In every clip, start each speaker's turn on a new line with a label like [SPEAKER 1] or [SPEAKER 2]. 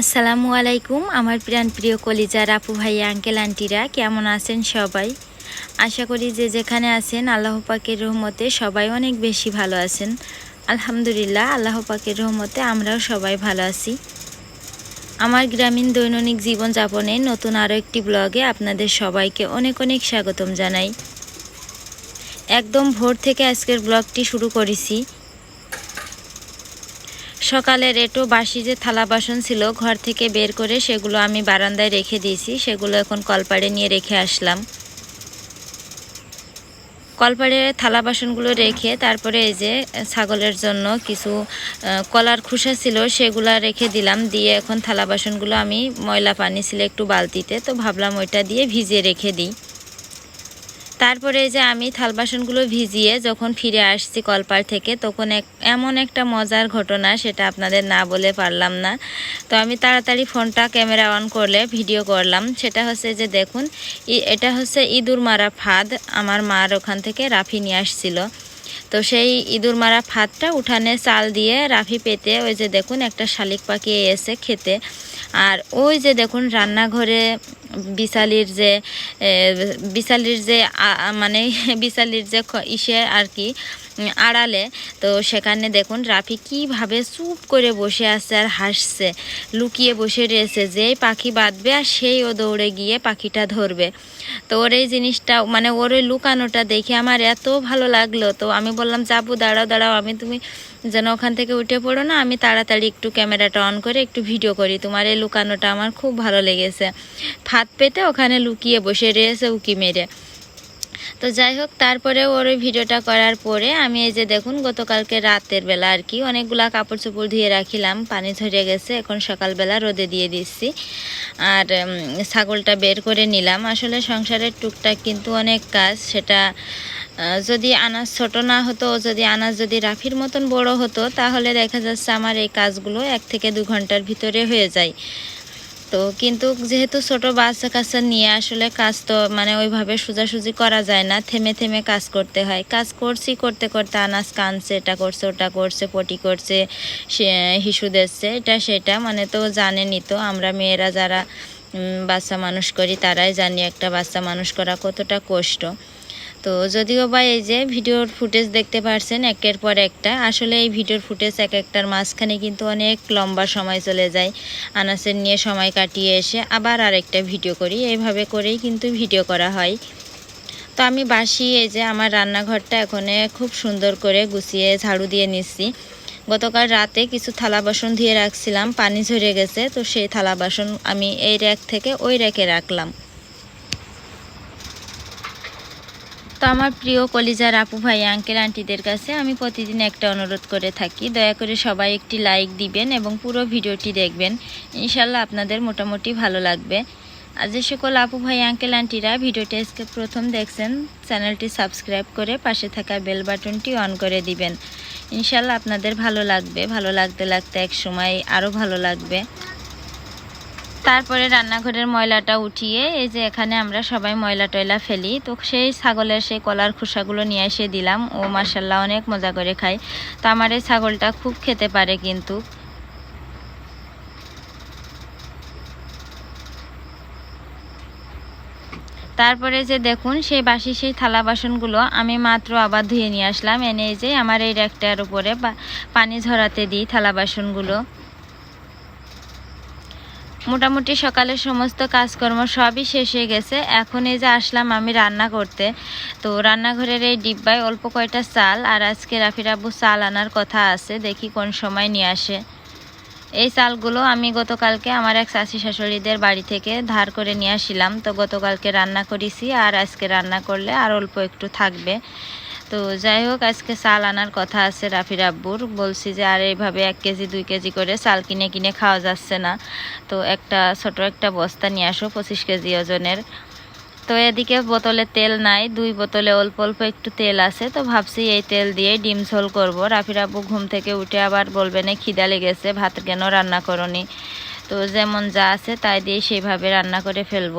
[SPEAKER 1] আসসালামু আলাইকুম, আমার প্রাণ প্রিয় কলিজার আপু ভাই, আঙ্কেল, আন্টিরা, কেমন আছেন সবাই? আশা করি যে যেখানে আছেন, আল্লাহ পাকের রহমতে সবাই অনেক বেশি ভালো আছেন। আলহামদুলিল্লাহ, আল্লাহ পাকের রহমতে আমরাও সবাই ভালো আছি। আমার গ্রামীণ দৈনন্দিন জীবনযাপনে নতুন আরও একটি ব্লগে আপনাদের সবাইকে অনেক অনেক স্বাগতম জানাই। একদম ভোর থেকে আজকের ব্লগটি শুরু করেছি। সকালের এটো বাসি যে থালা বাসন ছিল ঘর থেকে বের করে সেগুলো আমি বারান্দায় রেখে দিয়েছি, সেগুলো এখন কলপাড়ে নিয়ে রেখে আসলাম। কলপাড়ে থালা বাসনগুলো রেখে তারপরে এই যে ছাগলের জন্য কিছু কলার খোসা ছিল সেগুলো রেখে দিলাম। দিয়ে এখন থালা বাসনগুলো আমি ময়লা পানি ছিল একটু বালতিতে, তো ভাবলাম ওইটা দিয়ে ভিজিয়ে রেখে দিই। তারপরে যে আমি থাল বাসনগুলো ভিজিয়ে যখন ফিরে আসছি কলপার থেকে, তখন এক, এমন একটা মজার ঘটনা সেটা আপনাদের না বলে পারলাম না। তো আমি তাড়াতাড়ি ফোনটা ক্যামেরা অন করলে ভিডিও করলাম। সেটা হচ্ছে যে দেখুন এটা হচ্ছে ইঁদুর মারা ফাঁদ। আমার মার ওখান থেকে রাফি নিয়ে আসছিল। তো সেই ইঁদুর মারা ভাতটা উঠানে চাল দিয়ে রাফি পেতে ওই যে দেখুন একটা শালিক পাখি এসে খেতে। আর ওই যে দেখুন রান্নাঘরে বিশালির যে বিশালির যে মানে বিশালির যে ইসে আর কি আড়ালে। তো সেখানে দেখুন রাফি কীভাবে চুপ করে বসে আছে আর হাসছে। লুকিয়ে বসে রয়েছে, যেই পাখি বাঁধবে আর সেই ও দৌড়ে গিয়ে পাখিটা ধরবে। তো ওর এই জিনিসটা মানে ওর ওই লুকানোটা দেখে আমার এত ভালো লাগল। তো আমি বললাম, যাব, দাঁড়াও দাঁড়াও, আমি তুমি যেন ওখান থেকে উঠে পড়ো না, আমি তাড়াতাড়ি একটু ক্যামেরাটা অন করে একটু ভিডিও করি। তোমার এই লুকানোটা আমার খুব ভালো লেগেছে। ফাঁদ পেতে ওখানে লুকিয়ে বসে রয়েছে উকি মেরে। তো যাই হোক, তারপরে ওর ওই ভিডিওটা করার পরে আমি এই যে দেখুন, গতকালকে রাতের বেলা আর কি অনেকগুলা কাপড় চোপড় ধুয়ে রাখিলাম, পানি ঝরে গেছে, এখন সকালবেলা রোদে দিয়ে দিচ্ছি আর ছাগলটা বের করে নিলাম। আসলে সংসারের টুকটাক কিন্তু অনেক কাজ, সেটা যদি আনাজ ছোট না হতো, যদি আনাজ যদি রাফির মতন বড় হতো, তাহলে দেখা যাচ্ছে আমার এই কাজগুলো এক থেকে দু ঘণ্টার ভিতরে হয়ে যায়। তো, কিন্তু যেহেতু ছোট বাচ্চা কাচ্চা নিয়ে আসলে কাজ তো মানে ওইভাবে সোজাসুজি করা যায় না, থেমে থেমে কাজ করতে হয়। কাজ করছি, করতে করতে আনাজ কানছে, এটা করছে, ওটা করছে, পটি করছে, সে, হিসু দিচ্ছে, এটা সেটা মানে তো জানেনই তো, আমরা মেয়েরা যারা বাচ্চা মানুষ করি, তারাই জানি একটা বাচ্চা মানুষ করা কতটা কষ্ট। তো যদিও বা এই যে ভিডিওর ফুটেজ দেখতে পারছেন একের পর একটা, আসলে এই ভিডিওর ফুটেজ এক একটার মাঝখানে কিন্তু অনেক লম্বা সময় চলে যায়। আনাসের নিয়ে সময় কাটিয়ে এসে আবার আরেকটা ভিডিও করি এইভাবে করেই কিন্তু ভিডিও করা হয়। তো আমি বাসি, এই যে আমার রান্নাঘরটা এখন খুব সুন্দর করে গুছিয়ে ঝাড়ু দিয়ে নিচ্ছি। গতকাল রাতে কিছু থালা বাসন ধুয়ে রাখছিলাম, পানি ঝরে গেছে, তো সেই থালা বাসন আমি এই র্যাক থেকে ওই র্যাকে রাখলাম। তো আমার প্রিয় কলিজার আপু ভাই আঙ্কেল আন্টিদের কাছে আমি প্রতিদিন একটা অনুরোধ করে থাকি। দয়া করে সবাই একটি লাইক দিবেন এবং পুরো ভিডিওটি দেখবেন। ইনশাল্লাহ আপনাদের মোটামুটি ভালো লাগবে। আর যে সকল আপু ভাই আঙ্কেল আন্টিরা ভিডিওটি আজকে প্রথম দেখছেন, চ্যানেলটি সাবস্ক্রাইব করে পাশে থাকা বেল বাটনটি অন করে দিবেন। ইনশাল্লাহ আপনাদের ভালো লাগবে। ভালো লাগতে লাগতে এক সময় আরও ভালো লাগবে। তারপরে রান্নাঘরের ময়লাটা উঠিয়ে, এই যে এখানে আমরা সবাই ময়লা টয়লা ফেলি, তো সেই ছাগলের সেই কলার খোসাগুলো নিয়ে এসে দিলাম। ও মার্শাল্লাহ অনেক মজা করে খায়। তো আমার এই ছাগলটা খুব খেতে পারে কিন্তু। তারপরে যে দেখুন, সেই বাসি সেই থালা বাসনগুলো আমি মাত্র আবার ধুয়ে নিয়ে আসলাম। এনে যে আমার এই র্যাকটার উপরে পানি ঝরাতে দিই থালা বাসনগুলো। মোটামুটি সকালের সমস্ত কাজকর্ম সবই শেষ হয়ে গেছে। এখন এই যে আসলাম আমি রান্না করতে। তো রান্নাঘরের এই ডিব্বায় অল্প কয়টা চাল আর আজকে রাফির আব্বু চাল আনার কথা আছে, দেখি কোন সময় নিয়ে আসে। এই চালগুলো আমি গতকালকে আমার এক চাষি শাশুড়িদের বাড়ি থেকে ধার করে নিয়ে আসিলাম। তো গতকালকে রান্না করেছি আর আজকে রান্না করলে আর অল্প একটু থাকবে। তো যাই হোক, আজকে চাল আনার কথা আছে রাফির আব্বুর। বলছি যে, আর এইভাবে এক কেজি, দুই কেজি করে চাল কিনে কিনে খাওয়া যাচ্ছে না। তো একটা, ছোট একটা বস্তা নিয়ে আসো, পঁচিশ কেজি ওজনের। তো এদিকে বোতলে তেল নাই, দুই বোতলে অল্প অল্প একটু তেল আছে। তো ভাবছি এই তেল দিয়ে ডিম ঝোল করব। রাফির আব্বু ঘুম থেকে উঠে আবার বলবে, না, খিদা লেগেছে, ভাত কেন রান্না করনি? তো যেমন যা আছে তাই দিয়ে সেইভাবে রান্না করে ফেলব।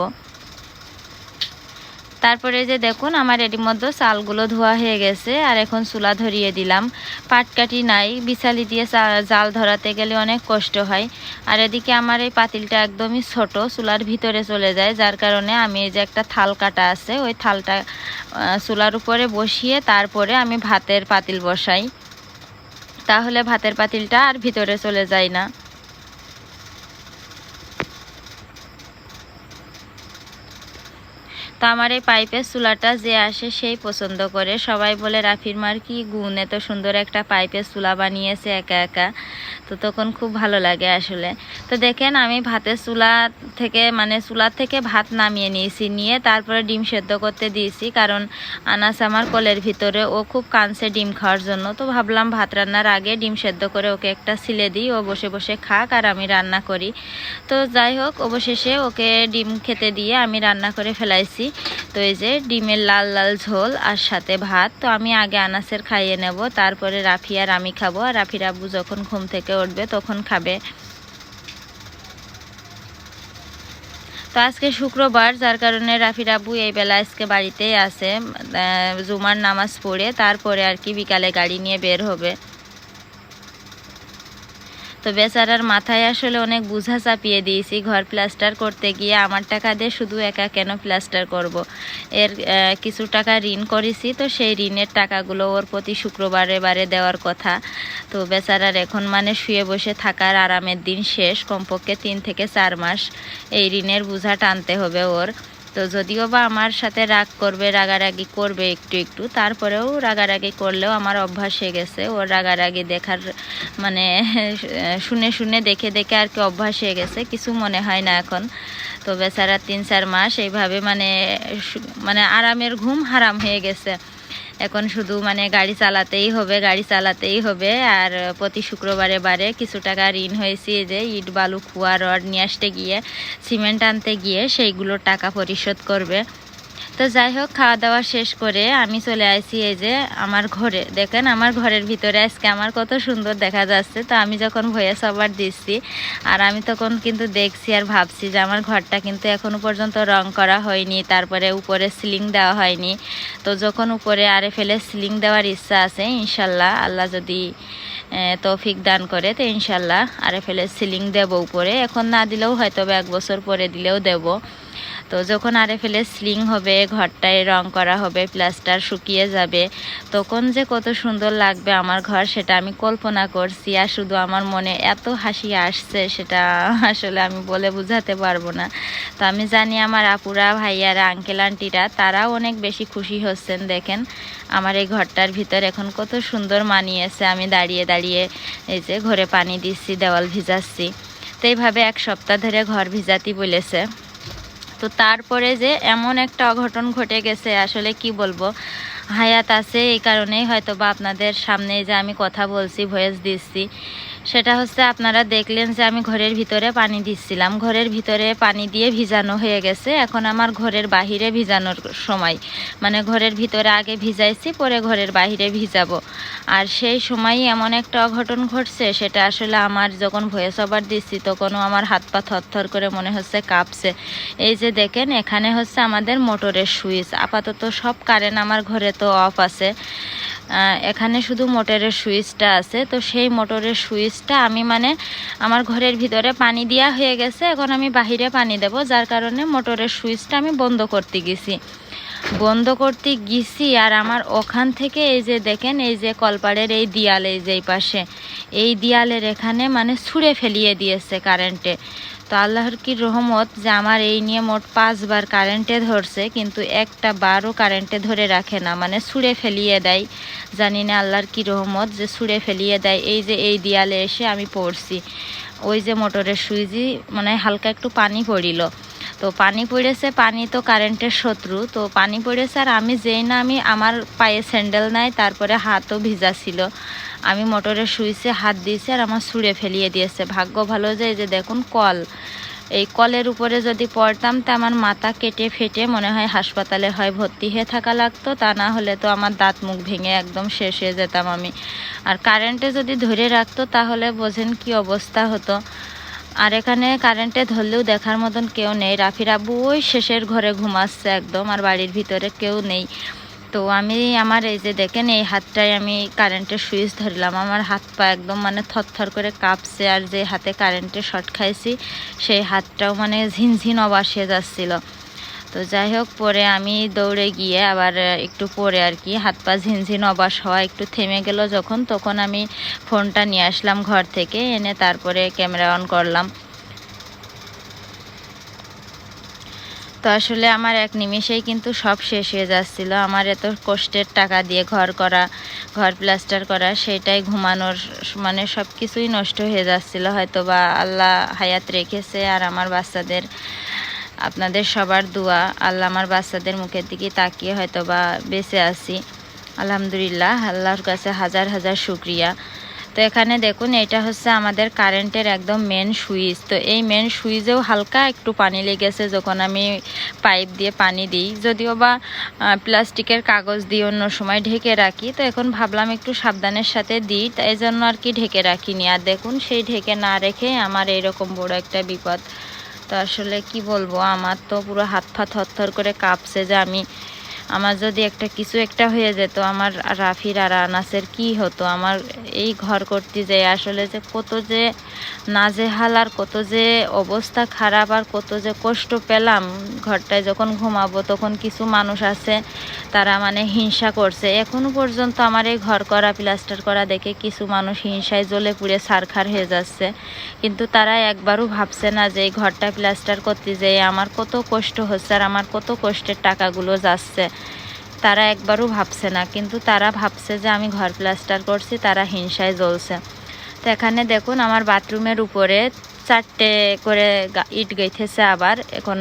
[SPEAKER 1] তারপরে যে দেখুন, আমার এটির মধ্যে চালগুলো ধোয়া হয়ে গেছে আর এখন চুলা ধরিয়ে দিলাম। পাটকাঠি নাই, বিছালি দিয়ে জাল ধরাতে গেলে অনেক কষ্ট হয়। আর এদিকে আমার এই পাতিলটা একদমই ছোট, চুলার ভিতরে চলে যায়, যার কারণে আমি এই যে একটা থাল কাটা আছে, ওই থালটা চুলার উপরে বসিয়ে তারপরে আমি ভাতের পাতিল বসাই। তাহলে ভাতের পাতিলটা আর ভিতরে চলে যায় না। তো আমার এই পাইপের চুলাটা যে আসে সেই পছন্দ করে। সবাই বলে, রাফির মার কি গুণ, এত সুন্দর একটা পাইপের চুলা বানিয়েছে একা একা। তো তখন খুব ভালো লাগে আসলে। তো দেখেন, আমি ভাতের চুলা থেকে মানে চুলার থেকে ভাত নামিয়ে নিয়েছি, নিয়ে তারপরে ডিম সেদ্ধ করতে দিয়েছি। কারণ আনাস আমার কলের ভিতরে, ও খুব কানছে ডিম খাওয়ার জন্য। তো ভাবলাম, ভাত রান্নার আগে ডিম সেদ্ধ করে ওকে একটা সিলে দিই, ও বসে বসে খাক আর আমি রান্না করি। তো যাই হোক, অবশেষে ওকে ডিম খেতে দিয়ে আমি রান্না করে ফেলাইছি। তো এই যে ডিমের লাল লাল ঝোল আর সাথে ভাত। তো আমি আগে আনাসের খাইয়ে নেব, তারপরে রাফি আর আমি খাব। আর রাফির আব্বু যখন ঘুম থেকে উঠবে তখন খাবে। তো আজকে শুক্রবার, যার কারণে রাফির আব্বু এই বেলা আজকে বাড়িতেই আছে। জুমার নামাজ পড়ে, তারপরে আর কি বিকালে গাড়ি নিয়ে বের হবে। তো বেচারার মাথায় আসলে অনেক বোঝা চাপিয়ে দিয়েছি, ঘর প্লাস্টার করতে গিয়ে আমার টাকা দিয়ে শুধু একা কেন প্লাস্টার করব। এর কিছু টাকা ঋণ করেছি, তো সেই ঋণের টাকাগুলো ওর প্রতি শুক্রবারে বারে দেওয়ার কথা। তো বেচারার এখন মানে শুয়ে বসে থাকার আরামের দিন শেষ, কমপক্ষে তিন থেকে চার মাস। এই ঋণের বোঝা টানতে হবে ওর। তো যদিও বা আমার সাথে রাগ করবে, রাগারাগি করবে একটু একটু, তারপরেও রাগারাগি করলেও আমার অভ্যাস হয়ে গেছে। ওর রাগারাগি দেখার মানে শুনে শুনে দেখে দেখে আর কি অভ্যাস হয়ে গেছে, কিছু মনে হয় না এখন। তো বেচারা তিন চার মাস এইভাবে মানে মানে আরামের ঘুম হারাম হয়ে গেছে। এখন শুধু মানে গাড়ি চালাতেই হবে, গাড়ি চালাতেই হবে। আর প্রতি শুক্রবারে বারে কিছু টাকা ঋণ হয়েছি যে ইট, বালু, খুয়া, রড নিয়ে আসতে গিয়ে, সিমেন্ট আনতে গিয়ে সেইগুলোর টাকা পরিশোধ করবে। তো যাই হোক খাওয়া দাওয়া শেষ করে আমি চলে আসি এই যে আমার ঘরে। দেখেন, আমার ঘরের ভিতরে আজকে আমার কত সুন্দর দেখা যাচ্ছে। তো আমি যখন ভয়েস সবার দিচ্ছি, আর আমি তখন কিন্তু দেখছি আর ভাবছি যে আমার ঘরটা কিন্তু এখনও পর্যন্ত রং করা হয়নি, তারপরে উপরে সিলিং দেওয়া হয়নি। তো যখন উপরে আরে ফেলে সিলিং দেওয়ার ইচ্ছা আছে, ইনশাল্লাহ আল্লাহ যদি তৌফিক দান করে, তো ইনশাল্লাহ আরে ফেলে সিলিং দেবো উপরে। এখন না দিলেও হয়তো এক বছর পরে দিলেও দেবো। তো যখন আরে ফেলে স্লিং হবে, ঘরটায় রং করা হবে, প্লাস্টার শুকিয়ে যাবে, তখন যে কত সুন্দর লাগবে আমার ঘর সেটা আমি কল্পনা করছি আর শুধু আমার মনে এত হাসি আসছে সেটা আসলে আমি বলে বোঝাতে পারব না। তো আমি জানি আমার আপুরা, ভাইয়ারা আঙ্কেল আন্টিরা তারাও অনেক বেশি খুশি হচ্ছেন, দেখেন। আমার এই ঘরটার ভিতর এখন কত সুন্দর মানিয়েছে। আমি দাঁড়িয়ে দাঁড়িয়ে এই যে ঘরে পানি দিচ্ছি, দেওয়াল ভিজাচ্ছি। তো এইভাবে এক সপ্তাহ ধরে ঘর ভিজাতি বলেছে। তো তারপরে যে এমন একটা অঘটন ঘটে গেছে, আসলে কি বলব? হায়াত আছে এই কারণেই হয়তো বা আপনাদের সামনে যে আমি কথা বলছি ভয়েস দিচ্ছি। সেটা হচ্ছে আপনারা দেখলেন যে আমি ঘরের ভিতরে পানি দিচ্ছিলাম। ঘরের ভিতরে পানি দিয়ে ভিজানো হয়ে গেছে। এখন আমার ঘরের বাহিরে ভিজানোর সময়। মানে ঘরের ভিতরে আগে ভিজাইছি, পরে ঘরের বাহিরে ভিজাবো। আর সেই সময়ই এমন একটা অঘটন ঘটছে, সেটা আসলে আমার যখন ভয়েস ওভার দিচ্ছি, তখনও আমার হাত পা থরথর করে মনে হচ্ছে কাঁপছে। এই যে দেখেন, এখানে হচ্ছে আমাদের মোটরের সুইচ। আপাতত সব কারেন্ট আমার ঘরে তো অফ আছে। এখানে শুধু মোটরের সুইচটা আছে। তো সেই মোটরের সুইচটা আমি মানে আমার ঘরের ভিতরে পানি দেওয়া হয়ে গেছে। এখন আমি বাহিরে পানি দেব, যার কারণে মোটরের সুইচটা আমি বন্ধ করতে গেছি। বন্ধ করতে গেছি আর আমার ওখান থেকে এই যে দেখেন, এই যে কলপাড়ের এই দিয়াল এই যে পাশে, এই দিয়ালের এখানে মানে ছুঁড়ে ফেলিয়ে দিয়েছে কারেন্টে তো আল্লাহর কি রহমত যে আমার এই নিয়ে মোট পাঁচবার কারেন্টে ধরছে, কিন্তু একটা বারও কারেন্টে ধরে রাখে না মানে ছুঁড়ে ফেলিয়ে দেয়। জানি না আল্লাহর কি রহমত যে ছুঁড়ে ফেলিয়ে দেয়। এই যে এই দিয়ালে এসে আমি পড়ছি। ওই যে মোটরের সুইচই মানে হালকা একটু পানি পড়িল। তো পানি পড়েছে, পানি তো কারেন্টের শত্রু। তো পানি পড়েছে আর আমি যেই না আমি আমার পায়ে স্যান্ডেল নাই, তারপরে হাতও ভিজা ছিল। আমি মোটরের সুইচে হাত দিয়েছি আর আমার ছুঁড়ে ফেলিয়ে দিয়েছে। ভাগ্য ভালো যে যে দেখুন কল। এই কলের উপরে যদি পড়তাম তা আমার মাথা কেটে ফেটে মনে হয় হাসপাতালে হয়, ভর্তি হয়ে থাকা লাগতো। তা না হলে তো আমার দাঁত মুখ ভেঙে একদম শেষ হয়ে যেতাম আমি। আর কারেন্টে যদি ধরে রাখতো তাহলে বোঝেন কি অবস্থা হতো। আর এখানে কারেন্টে ধরলেও দেখার মতন কেউ নেই। রাফির আব্বু ওই শেষের ঘরে ঘুমাচ্ছে একদম, আর বাড়ির ভিতরে কেউ নেই। তো আমি আমার এই যে দেখেন, এই হাতটায় আমি কারেন্টের সুইচ ধরলাম। আমার হাত পা একদম মানে থরথর করে কাঁপছে আর যে হাতে কারেন্টে শর্ট খাইছি, সেই হাতটাও মানে ঝিনঝিন অবাসে যাচ্ছিল। তো যাই হোক, পরে আমি দৌড়ে গিয়ে আবার একটু পরে আর কি হাত পা ঝিনঝিন অবাস হওয়া একটু থেমে গেল যখন, তখন আমি ফোনটা নিয়ে আসলাম ঘর থেকে, এনে তারপরে ক্যামেরা অন করলাম। তো আসলে আমার এক নিমেষেই কিন্তু সব শেষ হয়ে যাচ্ছিল। আমার এত কষ্টের টাকা দিয়ে ঘর করা, ঘর প্লাস্টার করা, সেটাই ঘুমানোর মানে সব কিছুই নষ্ট হয়ে যাচ্ছিল। হয়তো বা আল্লাহ হায়াত রেখেছে আর আমার বাচ্চাদের, আপনাদের সবার দোয়া। আল্লাহ আমার বাচ্চাদের মুখের দিকে তাকিয়ে হয়তো বা বেঁচে আছি। আলহামদুলিল্লাহ, আল্লাহর কাছে হাজার হাজার শুক্রিয়া। তো এখানে দেখুন, এটা হচ্ছে আমাদের কারেন্টের একদম মেন সুইচ। তো এই মেন সুইচেও হালকা একটু পানি লেগেছে যখন আমি পাইপ দিয়ে পানি দিই। যদিও বা প্লাস্টিকের কাগজ দিয়ে অন্য সময় ঢেকে রাখি। তো এখন ভাবলাম একটু সাবধানের সাথে দিই। তাই জন্য আর কি ঢেকে রাখিনি। আর দেখুন, সেই ঢেকে না রেখে আমার এরকম বড় একটা বিপদ। তো আসলে কি বলব, আমার তো পুরো হাত ফা থর করে কাঁপছে যে আমি আমার যদি একটা কিছু একটা হয়ে যেত, আমার রাফির আর আনাসের কি হতো? আমার এই ঘর করতে যে আসলে যে কত যে নাজেহাল আর কত যে অবস্থা খারাপ আর কত যে কষ্ট পেলাম ঘরটায় যখন ঘুমাবো, তখন কিছু মানুষ আছে তারা মানে হিংসা করছে। এখনও পর্যন্ত আমার এই ঘর করা, প্লাস্টার করা দেখে কিছু মানুষ হিংসায় জ্বলে পুড়ে সারখার হয়ে যাচ্ছে। কিন্তু তারা একবারও ভাবছে না যে এই ঘরটা প্লাস্টার করতে যেয়ে আমার কত কষ্ট হচ্ছে আর আমার কত কষ্টের টাকাগুলো যাচ্ছে। তারা একবারও ভাবছে না, কিন্তু তারা ভাবছে যে আমি ঘর প্লাস্টার করছি, তারা হিংসায় জ্বলছে। তো এখানে দেখুন আমার বাথরুমের উপরে চারটে করে ইট গেঁথেছে আবার। এখন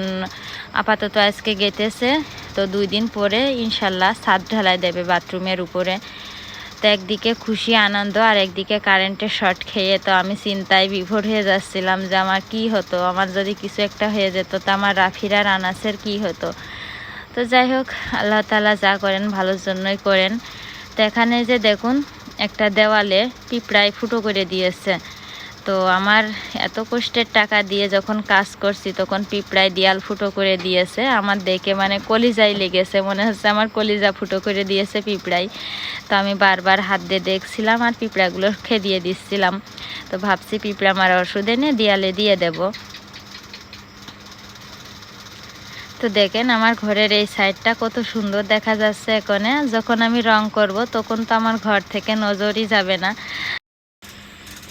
[SPEAKER 1] আপাতত আজকে গেঁথেছে, তো দুই দিন পরে ইনশাল্লাহ ছাদ ঢালাই দেবে বাথরুমের উপরে। তো একদিকে খুশি, আনন্দ, আর একদিকে কারেন্টের শর্ট খেয়ে তো আমি চিন্তায় বিভোর হয়ে যাচ্ছিলাম যে আমার কি হতো, আমার যদি কিছু একটা হয়ে যেত তো আমার রাফিরার আনাসের কি হতো? তো যাই হোক, আল্লাহ তালা যা করেন ভালোর জন্যই করেন। তো এখানে যে দেখুন, একটা দেওয়ালে পিঁপড়ায় ফুটো করে দিয়েছে। তো আমার এত কষ্টের টাকা দিয়ে যখন কাজ করছি, তখন পিঁপড়ায় দিয়াল ফুটো করে দিয়েছে। আমার দেখে মানে কলিজাই লেগেছে, মনে হচ্ছে আমার কলিজা ফুটো করে দিয়েছে পিঁপড়াই। তো আমি বারবার হাত দিয়ে দেখছিলাম আর পিঁপড়াগুলো খেয়ে দিচ্ছিলাম। তো ভাবছি পিঁপড়া মারা ওষুধ এনে দিয়ালে দিয়ে দেবো। তো দেখেন আমার ঘরের এই সাইডটা কত সুন্দর দেখা যাচ্ছে এখানে। যখন আমি রং করব, তখন তো আমার ঘর থেকে নজরই যাবে না।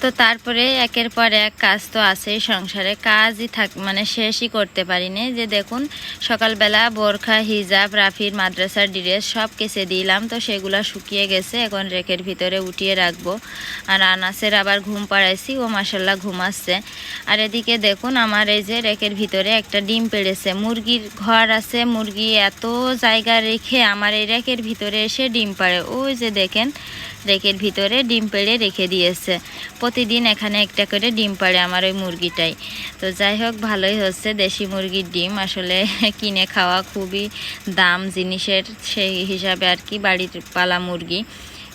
[SPEAKER 1] তো তারপরে একের পর এক কাজ তো আছেই সংসারে। কাজই থাক মানে শেষই করতে পারিনি। যে দেখুন, সকালবেলা বোরখা, হিজাব, রাফির, মাদ্রাসার ড্রেস সব কেসে দিলাম, তো সেগুলো শুকিয়ে গেছে। এখন রেকের ভিতরে উঠিয়ে রাখব। আর আনাসের আবার ঘুম পাড়াইছি, ও মাসাল্লাহ ঘুমাচ্ছে। আর এদিকে দেখুন, আমার এই যে রেকের ভিতরে একটা ডিম পেড়েছে। মুরগির ঘর আছে, মুরগি এত জায়গা রেখে আমার এই রেকের ভিতরে এসে ডিম পাড়ে। ওই যে দেখেন রেকের ভিতরে ডিম পেড়ে রেখে দিয়েছে। প্রতিদিন এখানে একটা করে ডিম পাড়ে আমার ওই মুরগিটাই। তো যাই হোক, ভালোই হচ্ছে দেশি মুরগির ডিম। আসলে কিনে খাওয়া খুবই দাম জিনিসের সেই হিসাবে আর কি বাড়ির পালা মুরগি।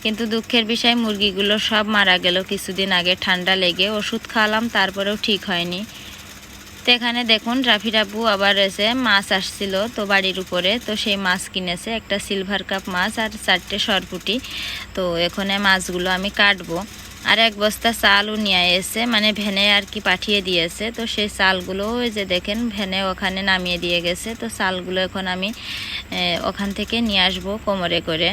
[SPEAKER 1] কিন্তু দুঃখের বিষয়, মুরগিগুলো সব মারা গেল। কিছুদিন আগে ঠান্ডা লেগে ওষুধ খাওয়ালাম, তারপরেও ঠিক হয়নি। তো এখানে দেখুন রাফির আব্বু আবার এসে মাছ আসছিল তো বাড়ির উপরে। তো সেই মাছ কিনেছে, একটা সিলভার কাপ মাছ আর চারটে সরপুটি। তো এখানে মাছগুলো আমি কাটবো। আর এক বস্তা চালও নিয়ে এসে মানে ভ্যানে আর কি পাঠিয়ে দিয়েছে। তো সেই চালগুলো ওই যে দেখেন, ভ্যানে ওখানে নামিয়ে দিয়ে গেছে। তো চালগুলো এখন আমি ওখান থেকে নিয়ে আসব কোমরে করে।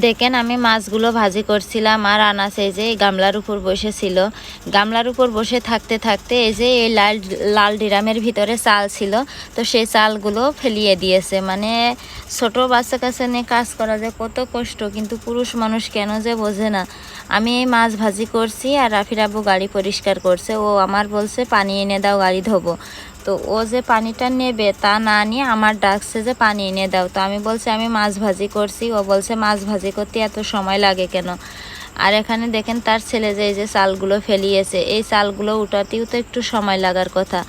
[SPEAKER 1] দেখেন, আমি মাছগুলো ভাজি করছিলাম আর আনাস এই যে গামলার উপর বসেছিল। গামলার উপর বসে থাকতে থাকতে এই যে এই লাল লাল ডিরামের ভিতরে চাল ছিল, তো সেই চালগুলো ফেলিয়ে দিয়েছে। মানে ছোট বাচ্চা কাছে নিয়ে কাজ করা যে কত কষ্ট, কিন্তু পুরুষ মানুষ কেন যে বোঝে না। আমি এই মাছ ভাজি করছি আর রাফির আব্বু গাড়ি পরিষ্কার করছে। ও আমার বলছে, পানি এনে দাও, গাড়ি ধোবো। তো ও যে পানিটা নেবে তা না নিয়ে আমার ডাকছে যে পানি এনে দাও। তো আমি বলছি, আমি মাছ ভাজি করছি। ও বলছে, মাছ ভাজি করতে এত সময় লাগে কেন? আর এখানে দেখেন তার ছেলে যে, এই যে চালগুলো ফেলিয়েছে, এই চালগুলো উঠাতেও তো একটু সময় লাগার কথা।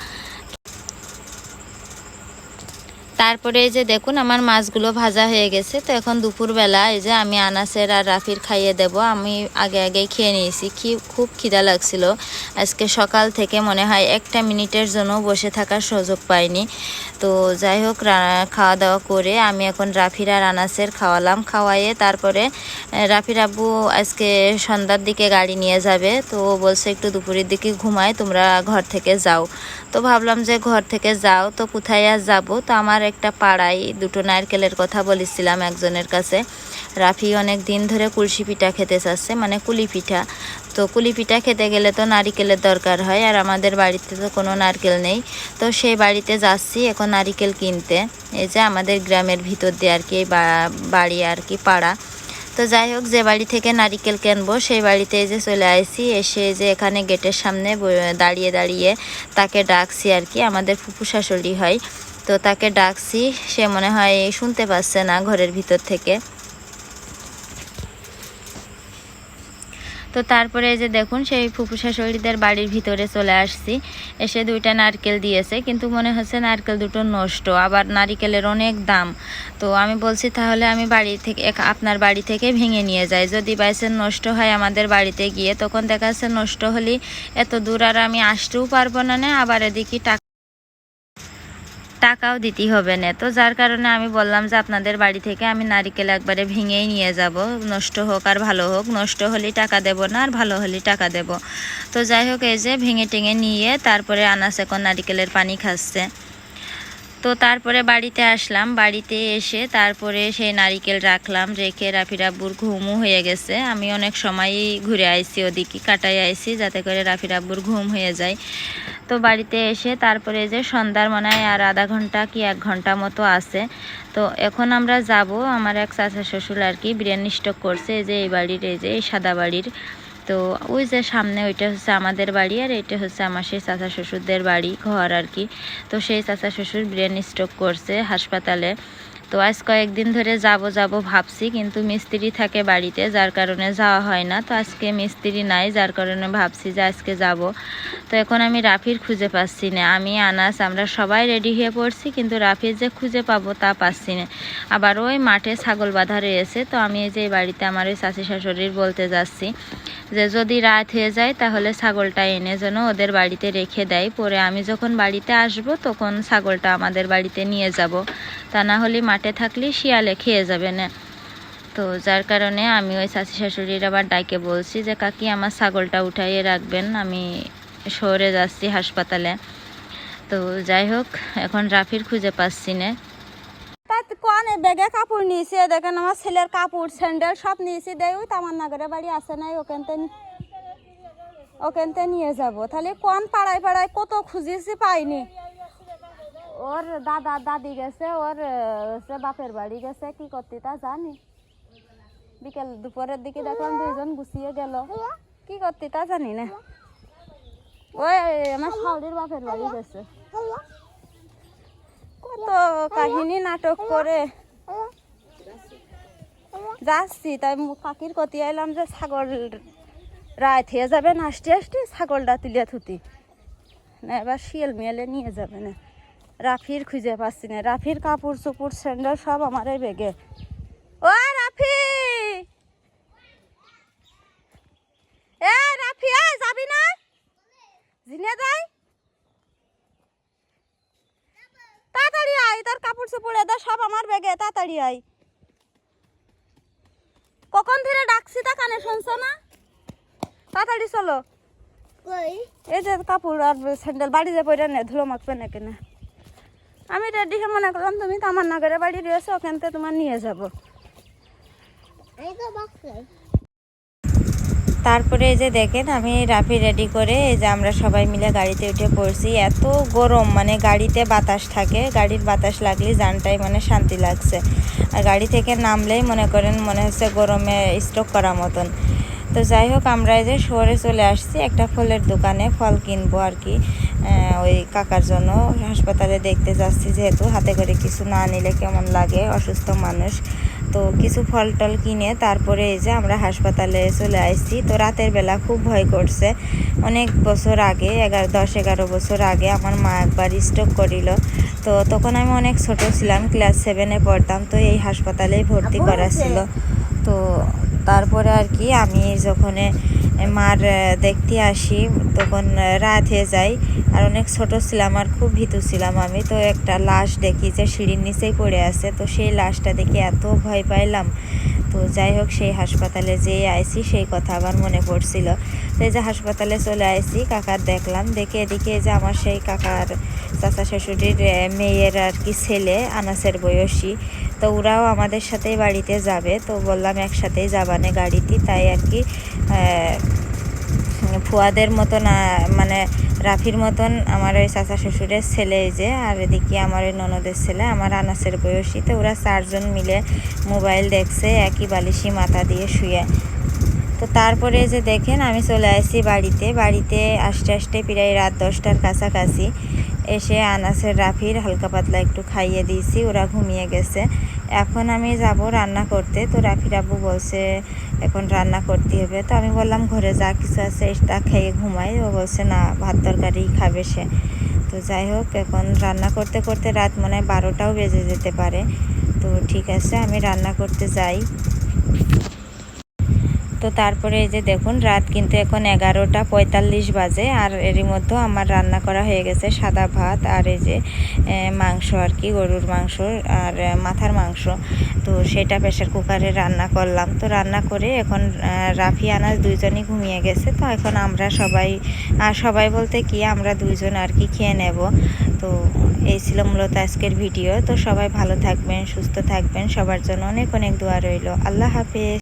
[SPEAKER 1] তারপরে এই যে দেখুন, আমার মাছগুলো ভাজা হয়ে গেছে। তো এখন দুপুরবেলা এই যে আমি আনাসের আর রাফির খাইয়ে দেব। আমি আগে আগেই খেয়ে নিয়েছি। কি, খুব খিদা লাগছিল। আজকে সকাল থেকে মনে হয় একটা মিনিটের জন্য বসে থাকার সুযোগ পাইনি। তো যাই হোক খাওয়া দাওয়া করে আমি এখন রাফির আর আনাসের খাওয়ালাম। খাওয়াইয়ে তারপরে রাফির আব্বু আজকে সন্ধ্যার দিকে গাড়ি নিয়ে যাবে। তো বলছে একটু দুপুরের দিকে ঘুমায়, তোমরা ঘর থেকে যাও। তো ভাবলাম যে ঘর থেকে যাও, তো কোথায় আর যাব? তো আমার একটা পাড়ায় দুটো নারকেলের কথা বলেছিলাম একজনের কাছে। রাফি অনেক দিন ধরে কুলসি পিঠা খেতে চাচ্ছে মানে কুলি পিঠা। তো কুলি পিঠা খেতে গেলে তো নারিকেলের দরকার হয়, আর আমাদের বাড়িতে তো কোনো নারকেল নেই। তো সেই বাড়িতে যাচ্ছি এখন নারিকেল কিনতে। এই যে আমাদের গ্রামের ভিতর দিয়ে আর কি বাড়ি আর কি, পাড়া। তো যাই হোক, যে বাড়ি থেকে নারিকেল কিনবো, সেই বাড়িতে যে চলে আসি এসে যে এখানে গেটের সামনে দাঁড়িয়ে দাঁড়িয়ে তাকে ডাকছি আর কি। আমাদের ফুফু শাশুড়ি হয়। তো তাকে ডাকছি, সে মনে হয় শুনতে পাচ্ছে না ঘরের ভিতর থেকে। তো তারপরে যে দেখুন, সেই ফুফু শাশুড়িদের বাড়ির ভিতরে চলে আসছি। এসে দুইটা নারকেল দিয়েছে, কিন্তু মনে হচ্ছে নারকেল দুটো নষ্ট, আবার নারিকেলের অনেক দাম। তো আমি বলছি, তাহলে আমি বাড়ি থেকে আপনার বাড়ি থেকে ভেঙে নিয়ে যাই। যদি বাইসেন নষ্ট হয় আমাদের বাড়িতে গিয়ে, তখন দেখা যাচ্ছে নষ্ট হলে এত দূর আর আমি আসতেও পারব না না, আবার এদিকে টাকা টাকাও দিতে হবে না। তো যার কারণে আমি বললাম যে আপনাদের বাড়ি থেকে আমি নারিকেল একবারে ভেঙেই নিয়ে যাব। নষ্ট হোক আর ভালো হোক, নষ্ট হলে টাকা দেব না আর ভালো হলে টাকা দেব। তো যাই হোক, এই যে ভেঙে টেঙে নিয়ে তারপরে আনাস এখন নারিকেলের পানি খাচ্ছে। তো তারপরে বাড়িতে আসলাম। বাড়িতে এসে তারপরে সেই নারিকেল রাখলাম, রেখে রাফি রাব্বুর ঘুমও হয়ে গেছে। আমি অনেক সময়ই ঘুরে আইছি ওদিকে কাটাই আইছি যাতে করে রাফি রাব্বুর ঘুম হয়ে যায়। তো বাড়িতে এসে তারপরে যে সন্ধ্যার মনে হয় আর আধা ঘণ্টা কি এক ঘণ্টা মতো আছে। তো এখন আমরা যাব, আমার এক চাচা শ্বশুর আর কি বিরিয়ানি স্টক করছে, এই যে এই বাড়ির, এই যে এই সাদা বাড়ির। তো ওই যে সামনে ওইটা হচ্ছে আমাদের বাড়ি আর এটা হচ্ছে আমার সেই চাচা শ্বশুরদের বাড়ি, ঘর আর কি। তো সেই চাচা শ্বশুর ব্রেন স্ট্রোক করছে হাসপাতালে। তো আজ কয়েকদিন ধরে যাব যাব ভাবছি, কিন্তু মিস্ত্রি থাকে বাড়িতে, যার কারণে যাওয়া হয় না। তো আজকে মিস্ত্রি নাই, যার কারণে ভাবছি যে আজকে যাব। তো এখন আমি রাফির খুঁজে পাচ্ছি না। আমি, আনাস, আমরা সবাই রেডি হয়ে পড়ছি, কিন্তু রাফির যে খুঁজে পাবো তা পাচ্ছি না। আবার ওই মাঠে ছাগল বাঁধা রয়েছে, তো আমি এই যে বাড়িতে আমার ওই চাচি শাশুড়ির বলতে যাচ্ছি যে, যদি রাত হয়ে যায়, তাহলে ছাগলটা এনে যেন ওদের বাড়িতে রেখে দেয়। পরে আমি যখন বাড়িতে আসব, তখন ছাগলটা আমাদের বাড়িতে নিয়ে যাব। তা না হলে মাঠে থাকলে শিয়ালে খেয়ে যাবে না। তো যার কারণে আমি ওই শাশি শাশুড়ির আবার ডাইকে বলছি যে, কাকি, আমার ছাগলটা উঠাইয়ে রাখবেন, আমি শহরে যাচ্ছি হাসপাতালে। তো যাই হোক, এখন রাফির খুঁজে পাচ্ছি না।
[SPEAKER 2] কোন ব্যাগে কাপড় নিয়েছে? দেখেন আমার ছেলের কাপড়, স্যান্ডেল সব নিয়েছি। দেয় ওই তামার নাগরের বাড়ি আছে নাই ওখানতে ওখানতে নিয়ে যাব। তাহলে কোন পাড়ায় পাড়ায় কত খুঁজেছি পাইনি। ওর দাদা, দাদি গেছে, ওর সে বাপের বাড়ি গেছে, কি করতে তা জানি। বিকেল দুপুরের দিকে দেখলাম দুইজন গুছিয়ে গেল। কি করতে তা জানি না। ওই আমার শাওরির বাপের বাড়ি গেছে। কত কাহিনী নাটক করে যাচ্ছি, তাই কাকির কতি আইলাম যে ছাগল রায় হয়ে যাবে না আসতে আসতে ছাগলটা তুলে থুতি। না, এবার শিয়াল মিয়ালে নিয়ে যাবে না। রাফির খুঁজে পাচ্ছি না। রাফির কাপড় চোপড় স্যান্ডেল সব আমার এই বেগে ও রাফি! এ রাফি এ যাবি না? জিনে দেয় তাড়াতাড়ি আয় তোর কাপড় চোপড় এদা সব আমার ব্যাগে তাড়াতাড়ি আয়। কখন ধরে ডাকছি তা কানে শুনছো না? তাড়াতাড়ি চলো। এই যে কাপড় আর স্যান্ডেল বাড়িতে পড়ে নে ধুলো মাখবে না কেনা? আমি রেডি হয়ে মনে করলাম তুমি তো আমার নাগরের বাড়ি রয়েছে ওখান থেকে তোমার নিয়ে যাব।
[SPEAKER 1] তারপরে এই যে দেখেন আমি রাফি রেডি করে এই যে আমরা সবাই মিলে গাড়িতে উঠে পড়ছি। এত গরম মানে গাড়িতে বাতাস থাকে গাড়ির বাতাস লাগলে জানটাই মানে শান্তি লাগছে। আর গাড়ি থেকে নামলেই মনে করেন মনে হচ্ছে গরমে স্ট্রোক করার মতন। তো যাই হোক, আমরা এই যে শহরে চলে আসছি, একটা ফলের দোকানে ফল কিনবো আর কি। ওই কাকার জন্য হাসপাতালে দেখতে যাচ্ছি, যেহেতু হাতে করে কিছু না নিলে কেমন লাগে, অসুস্থ মানুষ। তো কিছু ফল টল কিনে তারপরে এই যে আমরা হাসপাতালে চলে আসছি। তো রাতের বেলা খুব ভয় করছে। অনেক বছর আগে, এগারো, দশ, এগারো বছর আগে আমার মা একবার স্ট্রোক করিল। তো তখন আমি অনেক ছোট ছিলাম ক্লাস সেভেনে পড়তাম। তো এই হাসপাতালেই ভর্তি করা ছিল। তো তারপরে আর কি আমি যখন মার দেখতে আসি, তখন রাত হয়ে যায় আর অনেক ছোট ছিলাম, আর খুব ভীতু ছিলাম আমি। তো একটা লাশ দেখি যে সিঁড়ির নিচেই পড়ে আছে। তো সেই লাশটা দেখে এত ভয় পাইলাম। তো যাই হোক, সেই হাসপাতালে যে আইসি, সেই কথা আবার মনে পড়ছিল। তো এই যে হাসপাতালে চলে আইসি, কাকার দেখলাম। দেখে এদিকে যে আমার সেই কাকার চাচা আহ, মেয়ের আর কি ছেলে আনাসের বয়সী। তো ওরাও আমাদের সাথেই বাড়িতে যাবে। তো বললাম একসাথেই যাবানে গাড়িতে। তাই আর কি ফুয়াদের মতন মানে রাফির মতন আমার ওই চাচা শ্বশুরের ছেলে যে আর এদিকে আমার ওই ননদের ছেলে আমার আনাসের বয়সী। তো ওরা চারজন মিলে মোবাইল দেখছে একই বালিশি মাথা দিয়ে শুয়ে। তো তারপরে যে দেখেন আমি চলে আসি বাড়িতে। বাড়িতে আসতে আসতে প্রায় রাত দশটার কাছাকাছি। এসে আনাসের রাফির হালকা পাতলা একটু খাইয়ে দিয়েছি, ওরা ঘুমিয়ে গেছে। এখন আমি যাব রান্না করতে। তো রাফির আব্বু বলছে, এখন রান্না করতে হবে। তো আমি বললাম, ঘরে যা কিছু আছে তা খেয়ে ঘুমাই। ও বলছে, না, ভাত তরকারি খাবে সে। তো যাই হোক, এখন রান্না করতে করতে রাত মনে হয় বারোটাও বেজে যেতে পারে। তো ঠিক আছে, আমি রান্না করতে যাই। তো তারপরে এই যে দেখুন, রাত কিন্তু এখন এগারোটা পঁয়তাল্লিশ বাজে, আর এরই মধ্যে আমার রান্না করা হয়ে গেছে সাদা ভাত আর এই যে মাংস আর কি, গরুর মাংস আর মাথার মাংস। তো সেটা প্রেশার কুকারে রান্না করলাম। তো রান্না করে এখন রাফি আনাজ দুইজনই ঘুমিয়ে গেছে। তো এখন আমরা সবাই আর সবাই বলতে কি, আমরা দুইজন আর কি খেয়ে নেব। তো এই ছিল মূলত আজকের ভিডিও। তো সবাই ভালো থাকবেন, সুস্থ থাকবেন। সবার জন্য অনেক অনেক দোয়া রইল। আল্লাহ হাফেজ।